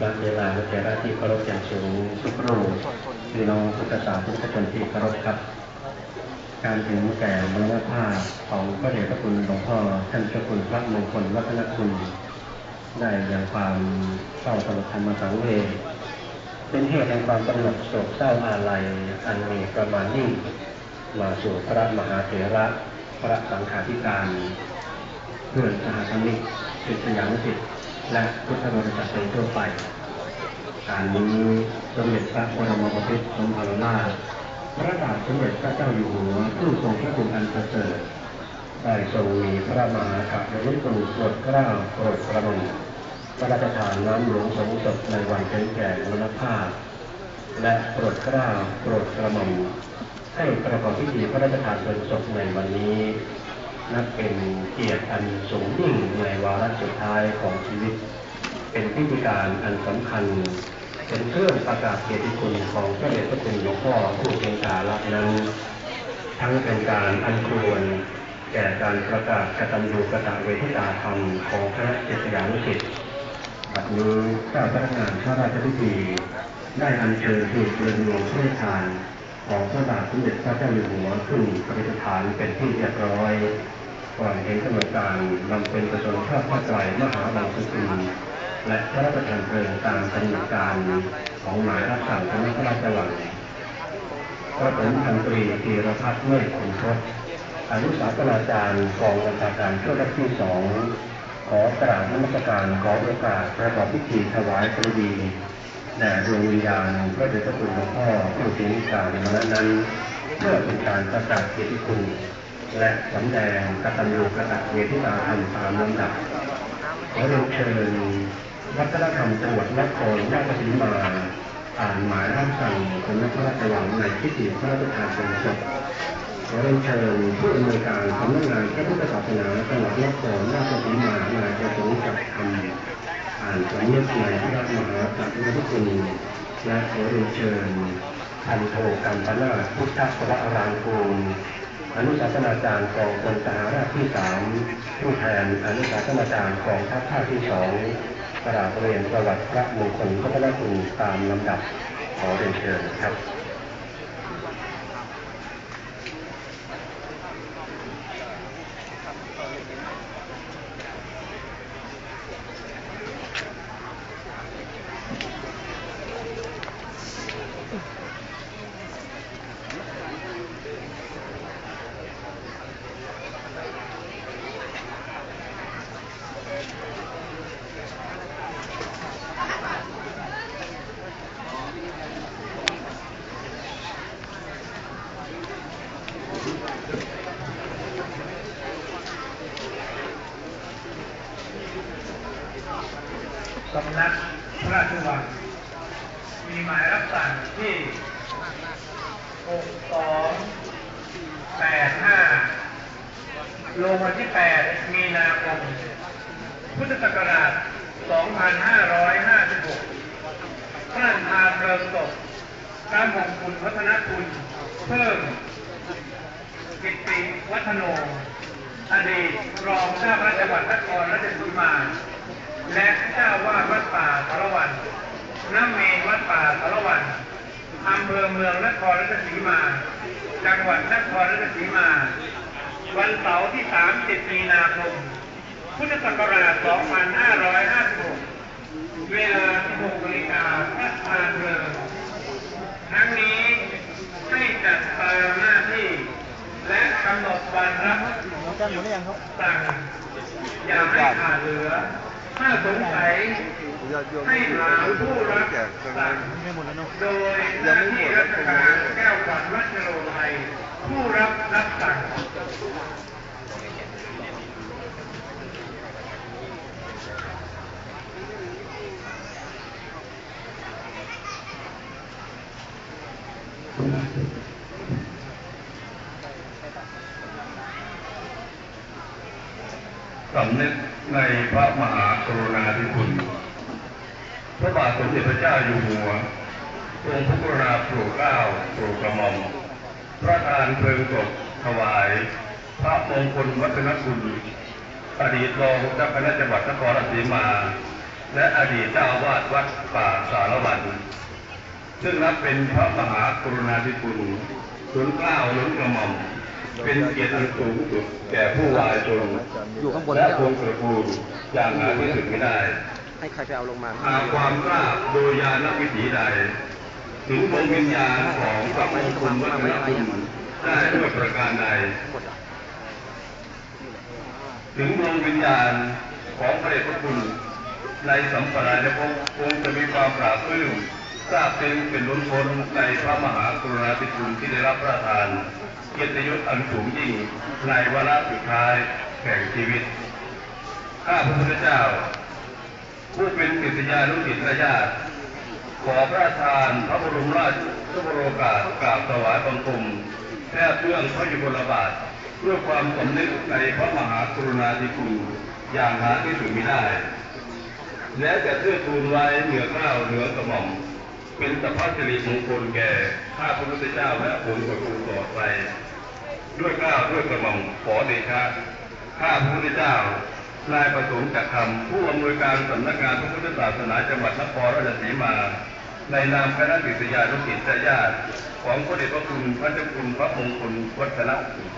บางเวลาเราจะได้ที่เคารพอย่างสูงทุกรู พี่น้องพุทธศาสนิกชนที่เคารพครับ การถึงแก่มรณภาพของพระเดชพระคุณหลวงพ่อท่านเจ้าคุณพระมงคลวัฒนคุณ ได้อย่างความเศร้าสลดธรรมสังเวชเป็นเหตุแห่งความกำหนดโศกเศร้าอาลัยอันมีประมาณยิ่งมาสู่พระมหาเถระพระสังฆาธิการ เพื่อนสหธรรมิกศิษยานุศิษย์และพุทธบริษัทโดยทั่วไป การนี้สมเด็จพระบรมโอรสสมภารนาถพระบาทสมเด็จพระเจ้าอยู่หัวผู้ทรงพระคุณอันประเสริฐได้ทรงมีพระมหากรุณาธิคุณโปรดเกล้าโปรดกระหม่อมพระราชทานน้ำหลวงสงศพในวันเป็แก่มรณภาพ และโปรดเกล้าโปรดกระหม่อมให้ประกอบพิธีพระราชทานเพลิงศพในวันนี้ นับเป็นเกียรติอันสูงยิ่งในวาระสุดท้ายของชีวิต เป็นพิธีการอันสำคัญ เป็นเครื่องประกาศเกียรติคุณของพระเดชพระคุณหลวงพ่อผู้เป็นกาลักนั้น ทั้งเป็นการอัญควรแก่การประกาศกตัญญูกตเวทิตาธรรมของคณะศิษยานุศิษย์บัดนี้เจ้าพนักงานพระราชพิธี ได้อัญเชิญหีบเรือนหลวงพระราชทาน ของพระบาทสมเด็จพระเจ้าอยู่หัวขึ้นประดิษฐานเป็นที่เรียบร้อยก่อนเห็นกำหนดการบำเพ็ญประชนชาติพระไตรมหาบังสุกุล และพระราชทานเพลิงตามกำหนดการของหมายรับสั่งคณะพระราชวังพระผมพันตรีธีรพัฒน์เมื่อคุณทศอนุสาสนาจารย์กองบัญชาการช่วยรัชที่สองขอกราบนมัสการขอโอกาสประกอบพิธีถวายพระดีแด่ดวงวิญญาณพระเดชพระคุณหลวงพ่อผู้ถึงการมานั้นเพื่อเป็นการประกาศเกียรติคุณและสำแดงกตัญญูกตเวทิตาธรรมตามลำดับขอเรียนเชิญ วัฒนธรรมจังหวัดนครราชสีมาอ่านหมายรับสั่งสำนักพระราชวังในพิธีพระราชทานเพลิงศพขอเรียนเชิญผู้อำนวยการสำนักงานพระพุทธศาสนาจังหวัดนครราชสีมานายประสงค์จับคำอ่านสำนียกในพระมหากรุณาธิคุณและขอเรียนเชิญพันโทกัมปนาพุทธสวรางกูลอนุศาสนาจารย์กองพลทหารที่สามผู้แทนอนุศาสนาจารย์กองทัพภาคที่สอง กราบเรียนประวัติพระมงคลพัฒนคุณตามลำดับขอเรียนเชิญครับ สำนักพ ราชวัง มีหมายรับสั่งที่ 6285 ลงวันที่ 8 มีนาคม พุทธศักราช 2550พระราชทานเพลิงศพพระมงคลพัฒนคุณเพิ่ม กิตติวัฒโน อดีตรองเจ้าพระจังหวัดนครราชสีมา และเจ้าวาดวัดป่าสารวัน น้ำเมนวัดป่าสารวันอำเภอเมืองนครราชสีมา จังหวัดนครราชสีมา วันเสาร์ที่ 30 มีนาคม พุทธศักราช 2556 เวลา 16นาฬิกาพระทานเพลิงทั้งนี้ให้จัดตามหน้าที่ และกำหนดวันรับสั่งอย่าให้ขาดเหลือ ถ้าสงสัย ให้ถามผู้รับสั่งโดยหน้าที่ราชการแก้วขวัญวัชโรไทยผู้รับรับสั่งสำนึกในพระมหากรุณาธิคุณ พระบาท สมเด็จพระเจ้าอยู่หัวทรงพระกรุณาโปรดเกล้าโปรดกระหม่อมพระทานเพลิงศพถวาย พระมงคลวัฒนคุณอดีตรองเจ้าคณะจังหวัดนครราชสีมา และอดีตเจ้าอาวาสวัดป่าสารวัน ซึ่งนับเป็นพระมหากรุณาธิคุณทุนเกล้าล้นกระหม่อมเป็นเกียรติอันสูงสุดแก่ผู้วายชนอยู่ข้างบนและเนี่ยวงศ์ตระกูลอย่างหาที่สุดไม่ได้ ให้ใครไปเอาลงมาหากความราบโดยยานวิถีใด ถึงดวงวิญญาณของพระมงคลวัฒนคุณได้ด้วยประการใด ถึงดวงวิญญาณของพระเดชพระคุณในสัมปรายภพคงจะมีความปราบปลื้มทราบซึ้งเป็นล้นพ้นในพระมหากรุณาธิคุณที่ได้รับพระทาน เกียรติยศอันสูงยิ่งในวาระสุดท้ายแห่งชีวิต ข้าพระพุทธเจ้า ผู้เป็นศิษยานุศิษย์และญาติขอพระราชทานพระบรมราชบรโอกาสกราบถวายบังคมแทบเรื่องพระยุคลบาทเพื่อความสำนึกในพระมหากรุณาธิคุณอย่างหาที่สุดมิได้ และจะเทื่อทูลไว้เหนือเกล้าวเหนือกระหม่อม เป็นสัพพสิริมงคลแก่ข้าพระพุทธเจ้าและผลประตูต่อไป ด้วยเกล้าวด้วยกระหม่อมขอเดชะข้าพระพุทธเจ้า นายประสงค์จักคำผู้อำนวยการสำนักงานพระพุทธศาสนาจังหวัดนครราชสีมา ในนามคณะศิษยานุศิษยญาติของพระเดชพระคุณพระเจ้าคุณพระมงคลวัฒนสุข